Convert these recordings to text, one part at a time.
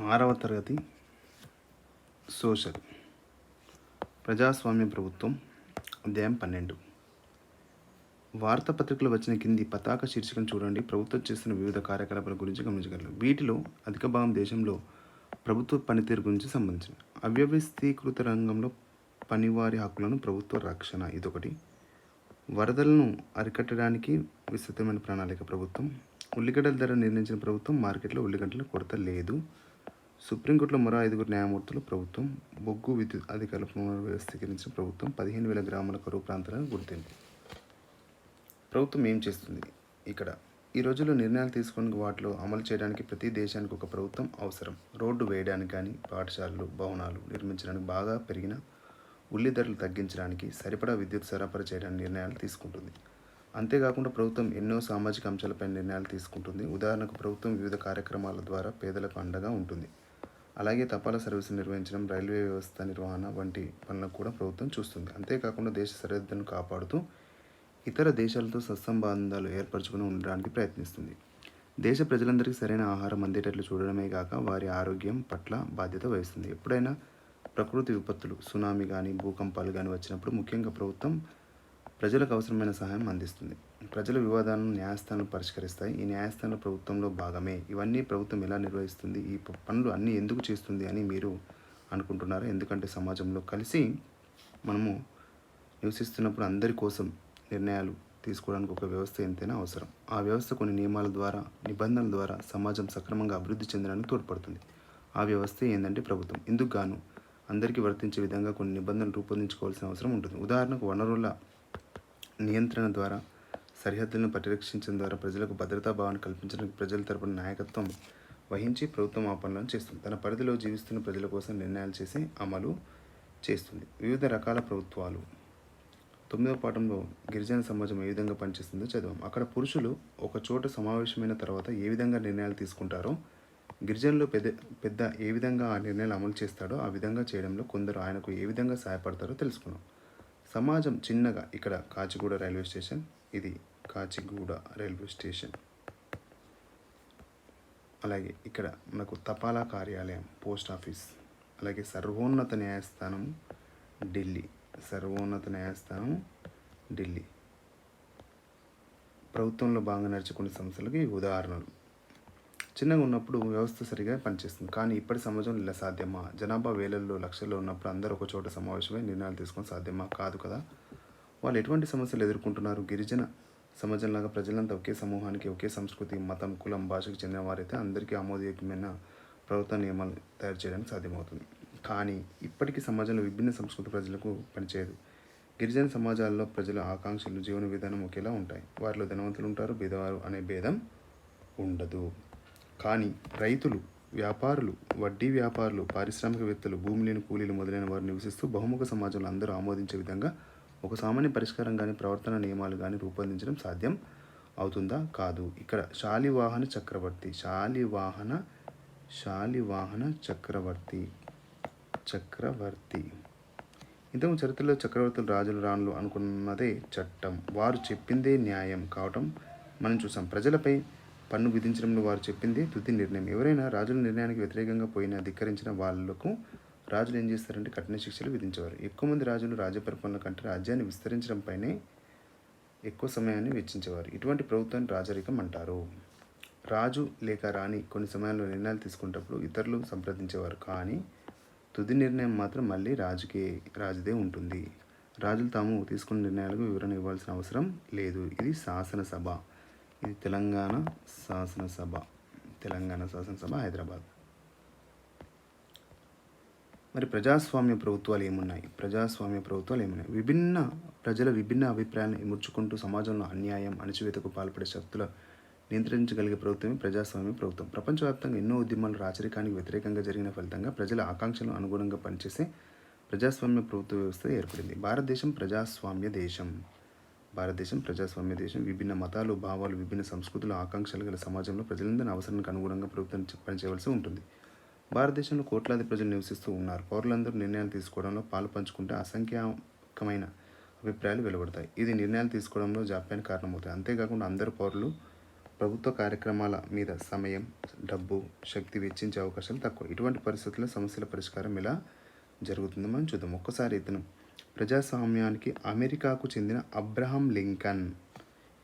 ఆరవ తరగతి సోషల్. ప్రజాస్వామ్య ప్రభుత్వం అధ్యాయం పన్నెండు. వార్తాపత్రికలు వచ్చిన కింది పతాక శీర్షికను చూడండి. ప్రభుత్వం చేస్తున్న వివిధ కార్యకలాపాల గురించి గమనించగలరు. వీటిలో అధిక భాగం దేశంలో ప్రభుత్వ పనితీరు గురించి సంబంధించిన అవ్యవస్థీకృత రంగంలో పనివారి హక్కులను ప్రభుత్వ రక్షణ ఇదొకటి. వరదలను అరికట్టడానికి విస్తృతమైన ప్రణాళిక ప్రభుత్వం. ఉల్లిగడ్డల ధర నిర్ణయించిన ప్రభుత్వం మార్కెట్లో ఉల్లిగడ్డల కొరత లేదు. సుప్రీంకోర్టులో మరో ఐదుగురు న్యాయమూర్తులు ప్రభుత్వం బొగ్గు విద్యుత్ అధికారుల పునర్వ్యవస్థీకరించిన ప్రభుత్వం పదిహేను వేల గ్రామాల కరువు ప్రాంతాలను గుర్తింపు ప్రభుత్వం ఏం చేస్తుంది? ఇక్కడ ఈ రోజుల్లో నిర్ణయాలు తీసుకొని వాటిలో అమలు చేయడానికి ప్రతి దేశానికి ఒక ప్రభుత్వం అవసరం. రోడ్డు వేయడానికి కానీ పాఠశాలలు భవనాలు నిర్మించడానికి బాగా పెరిగిన ఉల్లి ధరలు తగ్గించడానికి సరిపడా విద్యుత్ సరఫరా చేయడానికి నిర్ణయాలు తీసుకుంటుంది. అంతేకాకుండా ప్రభుత్వం ఎన్నో సామాజిక అంశాలపై నిర్ణయాలు తీసుకుంటుంది. ఉదాహరణకు ప్రభుత్వం వివిధ కార్యక్రమాల ద్వారా పేదలకు అండగా ఉంటుంది. అలాగే తపాలా సర్వీసులు నిర్వహించడం రైల్వే వ్యవస్థ నిర్వహణ వంటి పనులకు కూడా ప్రభుత్వం చూస్తుంది. అంతేకాకుండా దేశ సరిహద్దును కాపాడుతూ ఇతర దేశాలతో సత్సంబంధాలు ఏర్పరచుకుని ఉండడానికి ప్రయత్నిస్తుంది. దేశ ప్రజలందరికీ సరైన ఆహారం అందేటట్లు చూడడమే కాక వారి ఆరోగ్యం పట్ల బాధ్యత వహిస్తుంది. ఎప్పుడైనా ప్రకృతి విపత్తులు సునామీ కానీ భూకంపాలు కానీ వచ్చినప్పుడు ముఖ్యంగా ప్రభుత్వం ప్రజలకు అవసరమైన సహాయం అందిస్తుంది. ప్రజల వివాదాలను న్యాయస్థానాలు పరిష్కరిస్తాయి. ఈ న్యాయస్థానాల ప్రభుత్వంలో భాగమే. ఇవన్నీ ప్రభుత్వం ఎలా నిర్వహిస్తుంది? ఈ పనులు అన్నీ ఎందుకు చేస్తుంది అని మీరు అనుకుంటున్నారు? ఎందుకంటే సమాజంలో కలిసి మనము నివసిస్తున్నప్పుడు అందరి కోసం నిర్ణయాలు తీసుకోవడానికి ఒక వ్యవస్థ ఎంతైనా అవసరం. ఆ వ్యవస్థ కొన్ని నియమాల ద్వారా నిబంధనల ద్వారా సమాజం సక్రమంగా అభివృద్ధి చెందడానికి తోడ్పడుతుంది. ఆ వ్యవస్థ ఏంటంటే ప్రభుత్వం. ఇందుకు గాను అందరికీ వర్తించే విధంగా కొన్ని నిబంధనలు రూపొందించుకోవాల్సిన అవసరం ఉంటుంది. ఉదాహరణకు వనరుల నియంత్రణ ద్వారా సరిహద్దులను పరిరక్షించడం ద్వారా ప్రజలకు భద్రతా భావాన్ని కల్పించడానికి ప్రజల తరపున నాయకత్వం వహించి ప్రభుత్వం ఆ పనులను చేస్తుంది. తన పరిధిలో జీవిస్తున్న ప్రజల కోసం నిర్ణయాలు చేసి అమలు చేస్తుంది. వివిధ రకాల ప్రభుత్వాలు. తొమ్మిదవ పాఠంలో గిరిజన సమాజం ఏ విధంగా పనిచేస్తుందో చదివాం. అక్కడ పురుషులు ఒక చోట సమావేశమైన తర్వాత ఏ విధంగా నిర్ణయాలు తీసుకుంటారో గిరిజనులు పెద్ద పెద్ద ఏ విధంగా ఆ నిర్ణయాలు అమలు చేస్తాడో ఆ విధంగా చేయడంలో కొందరు ఆయనకు ఏ విధంగా సహాయపడతారో తెలుసుకున్నాం. సమాజం చిన్నగా ఇక్కడ కాచిగూడ రైల్వే స్టేషన్ ఇది కాచిగూడ రైల్వే స్టేషన్. అలాగే ఇక్కడ మనకు తపాలా కార్యాలయం పోస్ట్ ఆఫీస్ అలాగే సర్వోన్నత న్యాయస్థానం ఢిల్లీ. సర్వోన్నత న్యాయస్థానం ఢిల్లీ. ప్రభుత్వంలో బాగా నడుచుకునే సంస్థలకు సంస్థలకి ఉదాహరణలు. చిన్నగా ఉన్నప్పుడు వ్యవస్థ సరిగా పనిచేస్తుంది. కానీ ఇప్పటి సమాజంలో ఇలా సాధ్యమా? జనాభా వేలల్లో లక్షల్లో ఉన్నప్పుడు అందరూ ఒక చోట సమావేశమై నిర్ణయాలు తీసుకొని సాధ్యమా? కాదు కదా! వాళ్ళు ఎటువంటి సమస్యలు ఎదుర్కొంటున్నారు? గిరిజన సమాజంలాగా ప్రజలంతా ఒకే సమూహానికి ఒకే సంస్కృతి మతం కులం భాషకు చెందిన వారైతే అందరికీ ఆమోదయోగ్యమైన ప్రభుత్వ నియమాలు తయారు చేయడానికి సాధ్యమవుతుంది. కానీ ఇప్పటికీ సమాజంలో విభిన్న సంస్కృతి ప్రజలకు పనిచేయదు. గిరిజన సమాజాల్లో ప్రజల ఆకాంక్షలు జీవన విధానం ఒకేలా ఉంటాయి. వారిలో ధనవంతులు ఉంటారు బీదవారు అనే భేదం ఉండదు. కానీ రైతులు వ్యాపారులు వడ్డీ వ్యాపారులు పారిశ్రామికవేత్తలు భూమి లేని కూలీలు మొదలైన వారు నివసిస్తూ బహుముఖ సమాజంలో అందరూ ఆమోదించే విధంగా ఒక సామాన్య పరిష్కారం కానీ ప్రవర్తన నియమాలు కానీ రూపొందించడం సాధ్యం అవుతుందా? కాదు. ఇక్కడ శాలివాహన చక్రవర్తి. శాలివాహన శాలివాహన చక్రవర్తి. చక్రవర్తి. ఇంతకు చరిత్రలో చక్రవర్తులు రాజులు రాణులు అనుకున్నదే చట్టం. వారు చెప్పిందే న్యాయం కావటం మనం చూసాం. ప్రజలపై పన్ను విధించడంలో వారు చెప్పింది తుది నిర్ణయం. ఎవరైనా రాజుల నిర్ణయానికి వ్యతిరేకంగా పోయిన ధిక్కరించిన వాళ్ళకు రాజులు ఏం చేస్తారంటే కఠిన శిక్షలు విధించేవారు. ఎక్కువ మంది రాజులు రాజ్య పరిపాలన కంటే రాజ్యాన్ని విస్తరించడంపైనే ఎక్కువ సమయాన్ని వెచ్చించేవారు. ఇటువంటి ప్రభుత్వాన్ని రాజరికం అంటారు. రాజు లేక రాణి కొన్ని సమయాల్లో నిర్ణయాలు తీసుకునేటప్పుడు ఇతరులు సంప్రదించేవారు. కానీ తుది నిర్ణయం మాత్రం మళ్ళీ రాజుకే రాజుదే ఉంటుంది. రాజులు తాము తీసుకున్న నిర్ణయాలకు వివరణ ఇవ్వాల్సిన అవసరం లేదు. ఇది శాసనసభ. ఇది తెలంగాణ శాసనసభ. తెలంగాణ శాసనసభ హైదరాబాద్. మరి ప్రజాస్వామ్య ప్రభుత్వాలు ఏమున్నాయి? ప్రజాస్వామ్య ప్రభుత్వాలు ఏమున్నాయి? విభిన్న ప్రజల విభిన్న అభిప్రాయాలను ఇముర్చుకుంటూ సమాజంలో అన్యాయం అణచివేతకు పాల్పడే శక్తుల నియంత్రించగలిగే ప్రభుత్వమే ప్రజాస్వామ్య ప్రభుత్వం. ప్రపంచవ్యాప్తంగా ఎన్నో ఉద్యమాలు రాచరికానికి వ్యతిరేకంగా జరిగిన ఫలితంగా ప్రజల ఆకాంక్షలను అనుగుణంగా పనిచేసే ప్రజాస్వామ్య ప్రభుత్వ వ్యవస్థ ఏర్పడింది. భారతదేశం ప్రజాస్వామ్య దేశం. భారతదేశం ప్రజాస్వామ్య దేశం విభిన్న మతాలు భావాలు విభిన్న సంస్కృతులు ఆకాంక్షలు గల సమాజంలో ప్రజలందరి అవసరానికి అనుగుణంగా ప్రభుత్వం పనిచేయవలసి ఉంటుంది. భారతదేశంలో కోట్లాది ప్రజలు నివసిస్తూ ఉన్నారు. పౌరులందరూ నిర్ణయాలు తీసుకోవడంలో పాలు పంచుకుంటే ప్రభుత్వ కార్యక్రమాల మీద సమయం డబ్బు శక్తి వెచ్చించే అవకాశాలు తక్కువ. ఇటువంటి పరిస్థితుల్లో సమస్యల పరిష్కారం ఎలా జరుగుతుందో మనం చూద్దాం. ఒక్కసారి ఇతను ప్రజాస్వామ్యానికి అమెరికాకు చెందిన అబ్రహం లింకన్.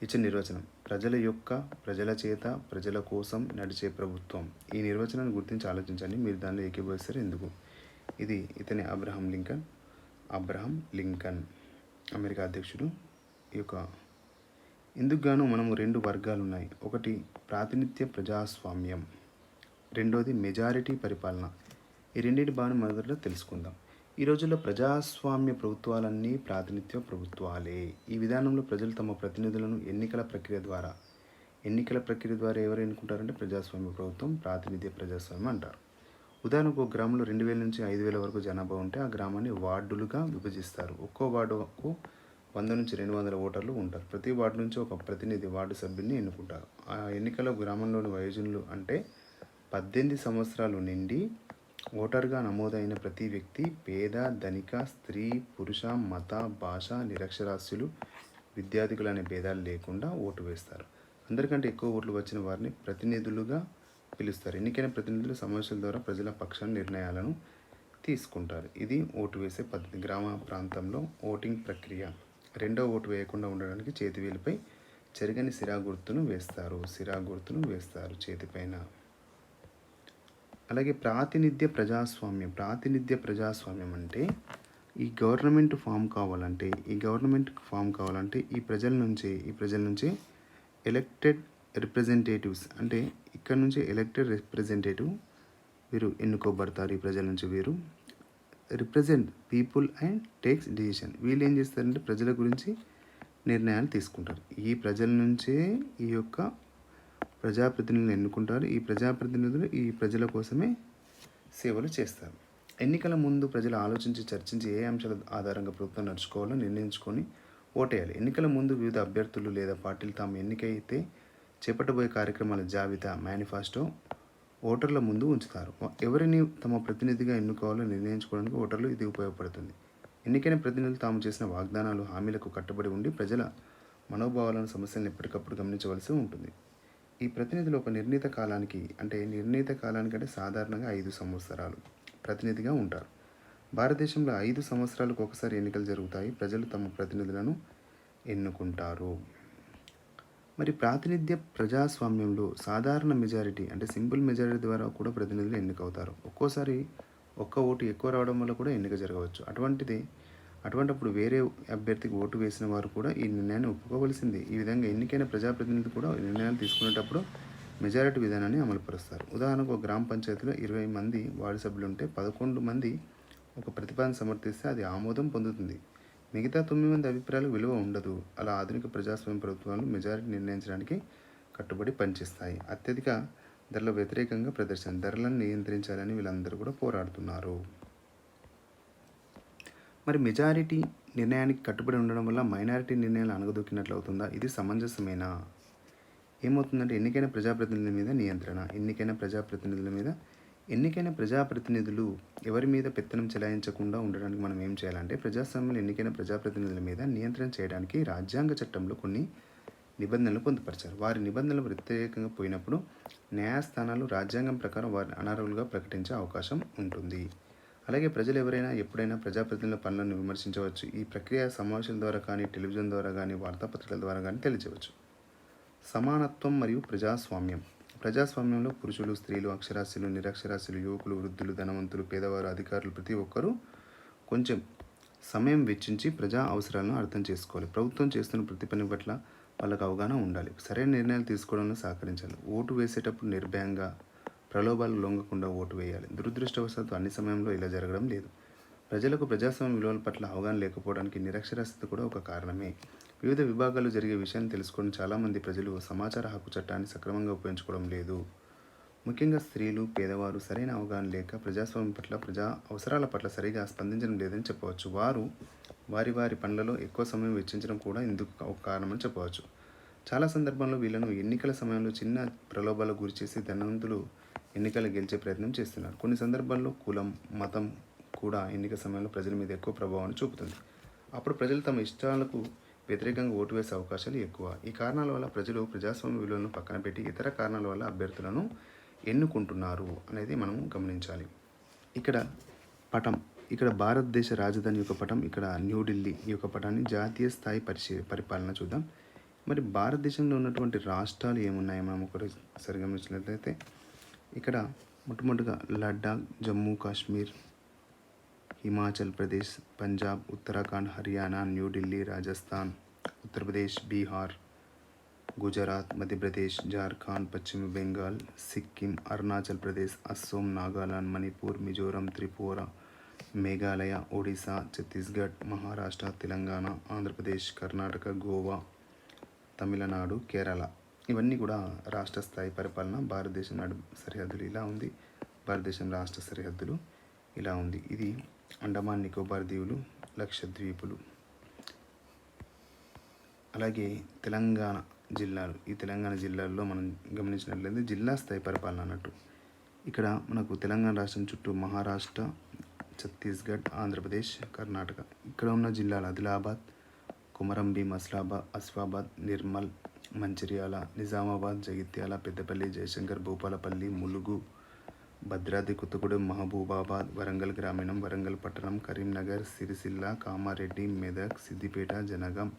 ఇచ్చిన నిర్వచనం ప్రజల యొక్క ప్రజల చేత ప్రజల కోసం నడిచే ప్రభుత్వం. ఈ నిర్వచనాన్ని గుర్తించి ఆలోచించండి మీరు దానిలో ఏకీభవిస్తారు ఎందుకు? ఇది ఇతని Abraham Lincoln. Abraham Lincoln. America అధ్యక్షుడు ఈ యొక్క ఇందుకు గాను మనము రెండు వర్గాలు ఉన్నాయి ఒకటి ప్రాతినిధ్య ప్రజాస్వామ్యం రెండోది మెజారిటీ పరిపాలన. ఈ రెండింటి భావన మొదట్లో తెలుసుకుందాం. ఈ రోజుల్లో ప్రజాస్వామ్య ప్రభుత్వాలన్నీ ప్రాతినిధ్య ప్రభుత్వాలే. ఈ విధానంలో ప్రజలు తమ ప్రతినిధులను ఎన్నికల ప్రక్రియ ద్వారా ఎన్నికల ప్రక్రియ ద్వారా ఎవరు ఎన్నుకుంటారంటే ప్రజాస్వామ్య ప్రభుత్వం ప్రాతినిధ్య ప్రజాస్వామ్యం అంటారు. ఉదాహరణకు ఒక గ్రామంలో రెండు వేల నుంచి ఐదు వేల వరకు జనాభా ఉంటే ఆ గ్రామాన్ని వార్డులుగా విభజిస్తారు. ఒక్కో వార్డుకు వంద నుంచి రెండు వందల ఓటర్లు ఉంటారు. ప్రతి వార్డు నుంచి ఒక ప్రతినిధి వార్డు సభ్యుల్ని ఎన్నుకుంటారు. ఆ ఎన్నికల గ్రామంలోని వయోజనులు అంటే పద్దెనిమిది సంవత్సరాలు నిండి ఓటర్గా నమోదైన ప్రతి వ్యక్తి పేద ధనిక స్త్రీ పురుష మత భాష నిరక్షరాస్యులు విద్యార్థికులు అనే భేదాలు లేకుండా ఓటు వేస్తారు. అందరికంటే ఎక్కువ ఓట్లు వచ్చిన వారిని ప్రతినిధులుగా పిలుస్తారు. ఎన్నికైన ప్రతినిధులు సమావేశాల ద్వారా ప్రజల పక్షాన నిర్ణయాలను తీసుకుంటారు. ఇది ఓటు వేసే పద్ధతి. గ్రామ ప్రాంతంలో ఓటింగ్ ప్రక్రియ. రెండో ఓటు వేయకుండా ఉండడానికి చేతివేలిపై చెరగని సిరా గుర్తును వేస్తారు. సిరా గుర్తును వేస్తారు. చేతిపైన అలాగే ప్రాతినిధ్య ప్రజాస్వామ్యం ప్రాతినిధ్య ప్రజాస్వామ్యం అంటే ఈ గవర్నమెంట్ ఫామ్ కావాలంటే ఈ గవర్నమెంట్ ఫామ్ కావాలంటే ఈ ప్రజల నుంచే ఈ ప్రజల నుంచే ఎలక్టెడ్ రిప్రజెంటేటివ్స్ అంటే ఇక్కడ నుంచి ఎలక్టెడ్ రిప్రజెంటేటివ్ వీరు ఎన్నుకోబడతారు. ఈ ప్రజల నుంచి వీరు represent people and takes decision. వీళ్ళు ఏం చేస్తారంటే ప్రజల గురించి నిర్ణయాలు తీసుకుంటారు. ఈ ప్రజల నుంచే ఈ యొక్క ప్రజాప్రతినిధులను ఎన్నుకుంటారు. ఈ ప్రజాప్రతినిధులు ఈ ప్రజల కోసమే సేవలు చేస్తారు. ఎన్నికల ముందు ప్రజలు ఆలోచించి చర్చించి ఏ అంశాల ఆధారంగా ప్రభుత్వం నడుచుకోవాలో నిర్ణయించుకొని ఓటేయాలి. ఎన్నికల ముందు వివిధ అభ్యర్థులు లేదా పార్టీలు తాము ఎన్నికైతే చేపట్టబోయే కార్యక్రమాల జాబితా మేనిఫెస్టో ఓటర్ల ముందు ఉంచుతారు. ఎవరిని తమ ప్రతినిధిగా ఎన్నుకోవాలో నిర్ణయించుకోవడానికి ఓటర్లు ఇది ఉపయోగపడుతుంది. ఎన్నికైన ప్రతినిధులు తాము చేసిన వాగ్దానాలు హామీలకు కట్టుబడి ఉండి ప్రజల మనోభావాలను సమస్యలను ఎప్పటికప్పుడు గమనించవలసి ఉంటుంది. ఈ ప్రతినిధులు ఒక నిర్ణీత కాలానికి అంటే నిర్ణీత కాలానికి అంటే సాధారణంగా ఐదు సంవత్సరాలు ప్రతినిధిగా ఉంటారు. భారతదేశంలో ఐదు సంవత్సరాలకు ఒకసారి ఎన్నికలు జరుగుతాయి. ప్రజలు తమ ప్రతినిధులను ఎన్నుకుంటారు. మరి ప్రాతినిధ్య ప్రజాస్వామ్యంలో సాధారణ మెజారిటీ అంటే సింపుల్ మెజారిటీ ద్వారా కూడా ప్రతినిధులు ఎన్నికవుతారు. ఒక్కోసారి ఒక్క ఓటు ఎక్కువ రావడం వల్ల కూడా ఎన్నిక జరగవచ్చు. అటువంటిది అటువంటప్పుడు వేరే అభ్యర్థికి ఓటు వేసిన వారు కూడా ఈ నిర్ణయాన్ని ఒప్పుకోవలసింది. ఈ విధంగా ఎన్నికైన ప్రజాప్రతినిధులు కూడా నిర్ణయాలు తీసుకునేటప్పుడు మెజారిటీ విధానాన్ని అమలుపరుస్తారు. ఉదాహరణకు ఒక గ్రామ పంచాయతీలో ఇరవై మంది వార్డు సభ్యులు ఉంటే పదకొండు మంది ఒక ప్రతిపాదన సమర్థిస్తే అది ఆమోదం పొందుతుంది. మిగతా తొమ్మిది మంది అభిప్రాయాలు విలువ ఉండదు. అలా ఆధునిక ప్రజాస్వామ్య ప్రభుత్వాలు మెజారిటీ నిర్ణయించడానికి కట్టుబడి పనిచేస్తాయి. అత్యధిక ధరల వ్యతిరేకంగా ప్రదర్శన ధరలను నియంత్రించాలని వీళ్ళందరూ కూడా పోరాడుతున్నారు. మరి మెజారిటీ నిర్ణయానికి కట్టుబడి ఉండడం వల్ల మైనారిటీ నిర్ణయాలు అణగదొక్కినట్లు అవుతుందా? ఇది సమంజసమేనా? ఏమవుతుందంటే ఎన్నికైన ప్రజాప్రతినిధుల మీద నియంత్రణ ఎన్నికైన ప్రజాప్రతినిధుల మీద ఎన్నికైన ప్రజాప్రతినిధులు ఎవరి మీద పెత్తనం చెలాయించకుండా ఉండడానికి మనం ఏం చేయాలంటే ప్రజాస్వామ్యంలో ఎన్నికైన ప్రజాప్రతినిధుల మీద నియంత్రణ చేయడానికి రాజ్యాంగ చట్టంలో కొన్ని నిబంధనలు పొందుపరిచారు. వారి నిబంధనలు ప్రత్యేకంగా పోయినప్పుడు న్యాయస్థానాలు రాజ్యాంగం ప్రకారం వారిని అనర్హులుగా ప్రకటించే అవకాశం ఉంటుంది. అలాగే ప్రజలు ఎవరైనా ఎప్పుడైనా ప్రజాప్రతినిధుల పనులను విమర్శించవచ్చు. ఈ ప్రక్రియ సమావేశాల ద్వారా కానీ టెలివిజన్ ద్వారా కానీ వార్తాపత్రికల ద్వారా కానీ తెలియజేయవచ్చు. సమానత్వం మరియు ప్రజాస్వామ్యం. ప్రజాస్వామ్యంలో పురుషులు స్త్రీలు అక్షరాస్యులు నిరక్షరాస్యులు యువకులు వృద్ధులు ధనవంతులు పేదవారు అధికారులు ప్రతి ఒక్కరూ కొంచెం సమయం వెచ్చించి ప్రజా అవసరాలను అర్థం చేసుకోవాలి. ప్రభుత్వం చేస్తున్న ప్రతి పని పట్ల వాళ్ళకు అవగాహన ఉండాలి. సరైన నిర్ణయాలు తీసుకోవడంలో సహకరించాలి. ఓటు వేసేటప్పుడు నిర్భయంగా ప్రలోభాలు లొంగకుండా ఓటు వేయాలి. దురదృష్టవశాత్తు అన్ని సమయంలో ఇలా జరగడం లేదు. ప్రజలకు ప్రజాస్వామ్య విలువల పట్ల అవగాహన లేకపోవడానికి నిరక్షరాస్యత కూడా ఒక కారణమే. వివిధ విభాగాలు జరిగే విషయాన్ని తెలుసుకొని చాలామంది ప్రజలు సమాచార హక్కు చట్టాన్ని సక్రమంగా ఉపయోగించుకోవడం లేదు. ముఖ్యంగా స్త్రీలు పేదవారు సరైన అవగాహన లేక ప్రజాస్వామ్యం పట్ల ప్రజా అవసరాల పట్ల సరిగా స్పందించడం లేదని చెప్పవచ్చు. వారు వారి వారి పనులలో ఎక్కువ సమయం వెచ్చించడం కూడా ఇందుకు ఒక కారణమని చెప్పవచ్చు. చాలా సందర్భాల్లో వీళ్ళను ఎన్నికల సమయంలో చిన్న ప్రలోభాలకు గురిచేసి ధనవంతులు ఎన్నికలు గెలిచే ప్రయత్నం చేస్తున్నారు. కొన్ని సందర్భాల్లో కులం మతం కూడా ఎన్నిక సమయంలో ప్రజల మీద ఎక్కువ ప్రభావాన్ని చూపుతుంది. అప్పుడు ప్రజలు తమ ఇష్టాలకు వ్యతిరేకంగా ఓటు వేసే అవకాశాలు ఎక్కువ. ఈ కారణాల వల్ల ప్రజలు ప్రజాస్వామ్య విలువలను పక్కన పెట్టి ఇతర కారణాల వల్ల అభ్యర్థులను ఎన్నుకుంటున్నారు అనేది మనం గమనించాలి. ఇక్కడ పటం ఇక్కడ భారతదేశ రాజధాని యొక్క పటం ఇక్కడ న్యూఢిల్లీ ఈ యొక్క పటాన్ని జాతీయ స్థాయి పరిశీ పరిపాలన చూద్దాం. మరి భారతదేశంలో ఉన్నటువంటి రాష్ట్రాలు ఏమున్నాయో మనం ఒకసారి గమనించినట్లయితే ఇక్కడ మొట్టమొదటిగా లడ్డాక్ జమ్మూ కాశ్మీర్ హిమాచల్ ప్రదేశ్ పంజాబ్ ఉత్తరాఖండ్ హర్యానా న్యూఢిల్లీ రాజస్థాన్ ఉత్తరప్రదేశ్ బీహార్ గుజరాత్ మధ్యప్రదేశ్ జార్ఖండ్ పశ్చిమ బెంగాల్ సిక్కిం అరుణాచల్ ప్రదేశ్ అస్సోం నాగాలాండ్ మణిపూర్ మిజోరం త్రిపుర మేఘాలయ ఒడిశా ఛత్తీస్గఢ్ మహారాష్ట్ర తెలంగాణ ఆంధ్రప్రదేశ్ కర్ణాటక గోవా తమిళనాడు కేరళ. ఇవన్నీ కూడా రాష్ట్ర స్థాయి పరిపాలన భారతదేశం నడు సరిహద్దులు ఇలా ఉంది. భారతదేశం రాష్ట్ర సరిహద్దులు ఇలా ఉంది. ఇది అండమాన్ నికోబార్ దీవులు లక్షద్వీపులు. అలాగే తెలంగాణ జిల్లాలు. ఈ తెలంగాణ జిల్లాల్లో మనం గమనించినట్లయితే జిల్లా స్థాయి పరిపాలన అన్నట్టు. ఇక్కడ మనకు తెలంగాణ రాష్ట్రం చుట్టూ మహారాష్ట్ర ఛత్తీస్గఢ్ ఆంధ్రప్రదేశ్ కర్ణాటక. ఇక్కడ ఉన్న జిల్లాలు ఆదిలాబాద్ కుమరంభీం అస్లాబాద్ అస్ఫాబాద్ నిర్మల్ మంచిర్యాల నిజామాబాద్ జగిత్యాల పెద్దపల్లి జయశంకర్ భూపాలపల్లి ములుగు భద్రాద్రి కొత్తగూడెం మహబూబాబాద్ వరంగల్ గ్రామీణం వరంగల్ పట్టణం కరీంనగర్ సిరిసిల్ల కామారెడ్డి మెదక్ సిద్దిపేట జనగాం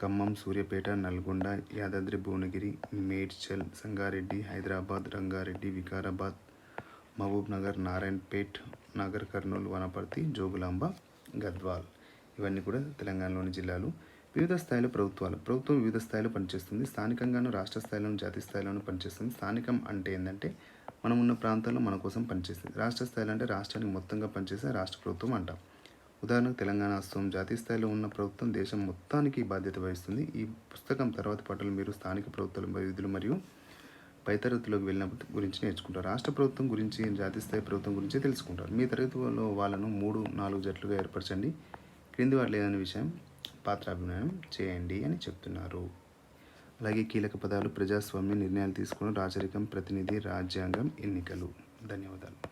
ఖమ్మం సూర్యాపేట నల్గొండ యాదాద్రి భువనగిరి మేడ్చల్ సంగారెడ్డి హైదరాబాద్ రంగారెడ్డి వికారాబాద్ మహబూబ్ నగర్ నారాయణపేట్ నగర్ కర్నూలు వనపర్తి జోగులాంబ గద్వాల్. ఇవన్నీ కూడా తెలంగాణలోని జిల్లాలు. వివిధ స్థాయిలో ప్రభుత్వాలు ప్రభుత్వం వివిధ స్థాయిలో పనిచేస్తుంది. స్థానికంగాను రాష్ట్ర స్థాయిలోను జాతీయ స్థాయిలోను పనిచేస్తుంది. స్థానికం అంటే ఏంటంటే మనం ఉన్న ప్రాంతాల్లో మన కోసం పనిచేస్తుంది. రాష్ట్ర స్థాయిలో అంటే రాష్ట్రానికి మొత్తంగా పనిచేసే రాష్ట్ర ప్రభుత్వం అంటాం. ఉదాహరణకు తెలంగాణ రాష్ట్రం జాతీయ స్థాయిలో ఉన్న ప్రభుత్వం దేశం మొత్తానికి బాధ్యత వహిస్తుంది. ఈ పుస్తకం తర్వాత పాటలు మీరు స్థానిక ప్రభుత్వాల విధులు మరియు పై తరగతిలోకి వెళ్ళినప్పుడు గురించి నేర్చుకుంటారు. రాష్ట్ర ప్రభుత్వం గురించి జాతీయ స్థాయి ప్రభుత్వం గురించి తెలుసుకుంటారు. మీ తరగతిలో వాళ్ళను మూడు నాలుగు జట్లుగా ఏర్పరచండి. క్రింది వాటి లేదనే విషయం పాత్రాభినయం చేయండి అని చెప్తున్నారు. అలాగే కీలక పదాలు ప్రజాస్వామ్య నిర్ణయాలు తీసుకున్న రాజరికం ప్రతినిధి రాజ్యాంగం ఎన్నికలు. ధన్యవాదాలు.